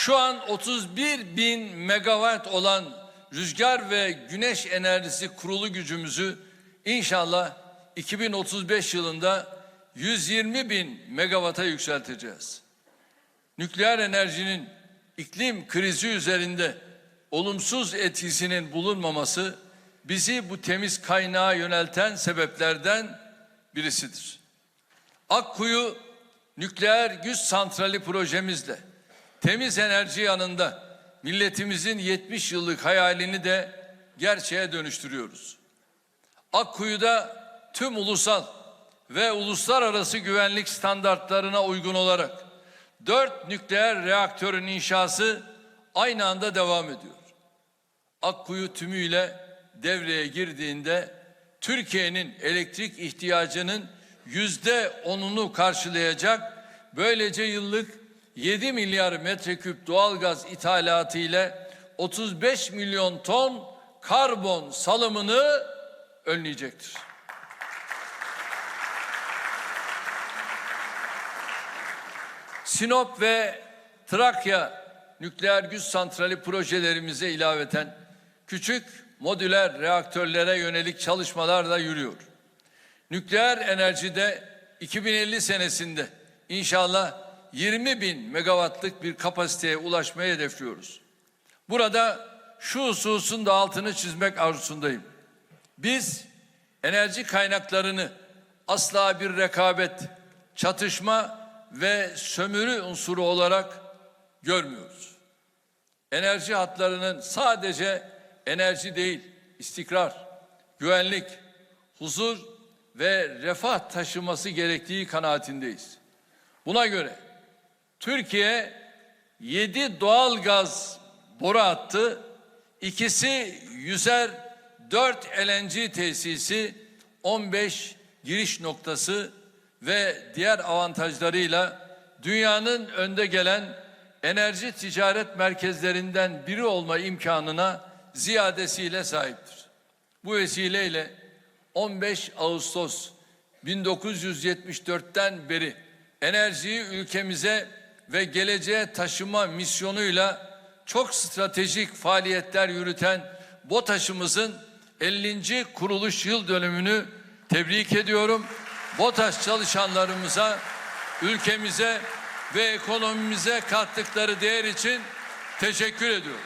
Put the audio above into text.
Şu an 31 bin megawatt olan rüzgar ve güneş enerjisi kurulu gücümüzü inşallah 2035 yılında 120 bin megawatt'a yükselteceğiz. Nükleer enerjinin iklim krizi üzerinde olumsuz etkisinin bulunmaması bizi bu temiz kaynağa yönelten sebeplerden birisidir. Akkuyu nükleer güç santrali projemizle temiz enerji yanında milletimizin 70 yıllık hayalini de gerçeğe dönüştürüyoruz. Akkuyu'da tüm ulusal ve uluslararası güvenlik standartlarına uygun olarak dört nükleer reaktörün inşası aynı anda devam ediyor. Akkuyu tümüyle devreye girdiğinde Türkiye'nin elektrik ihtiyacının yüzde onunu karşılayacak böylece yıllık 7 milyar metreküp doğalgaz ithalatı ile 35 milyon ton karbon salımını önleyecektir. Sinop ve Trakya nükleer güç santrali projelerimize ilaveten küçük modüler reaktörlere yönelik çalışmalar da yürüyor. Nükleer enerjide 2050 senesinde inşallah 20 bin megawattlık bir kapasiteye ulaşmayı hedefliyoruz. Burada şu hususun da altını çizmek arzusundayım. Biz enerji kaynaklarını asla bir rekabet, çatışma ve sömürü unsuru olarak görmüyoruz. Enerji hatlarının sadece enerji değil, istikrar, güvenlik, huzur ve refah taşıması gerektiği kanaatindeyiz. Buna göre Türkiye 7 doğal gaz boru hattı, ikisi yüzer 4 LNG tesisi, 15 giriş noktası ve diğer avantajlarıyla dünyanın önde gelen enerji ticaret merkezlerinden biri olma imkanına ziyadesiyle sahiptir. Bu vesileyle 15 Ağustos 1974'ten beri enerjiyi ülkemize ve geleceğe taşıma misyonuyla çok stratejik faaliyetler yürüten BOTAŞ'ımızın 50. kuruluş yıl dönümünü tebrik ediyorum. BOTAŞ çalışanlarımıza, ülkemize ve ekonomimize kattıkları değer için teşekkür ediyorum.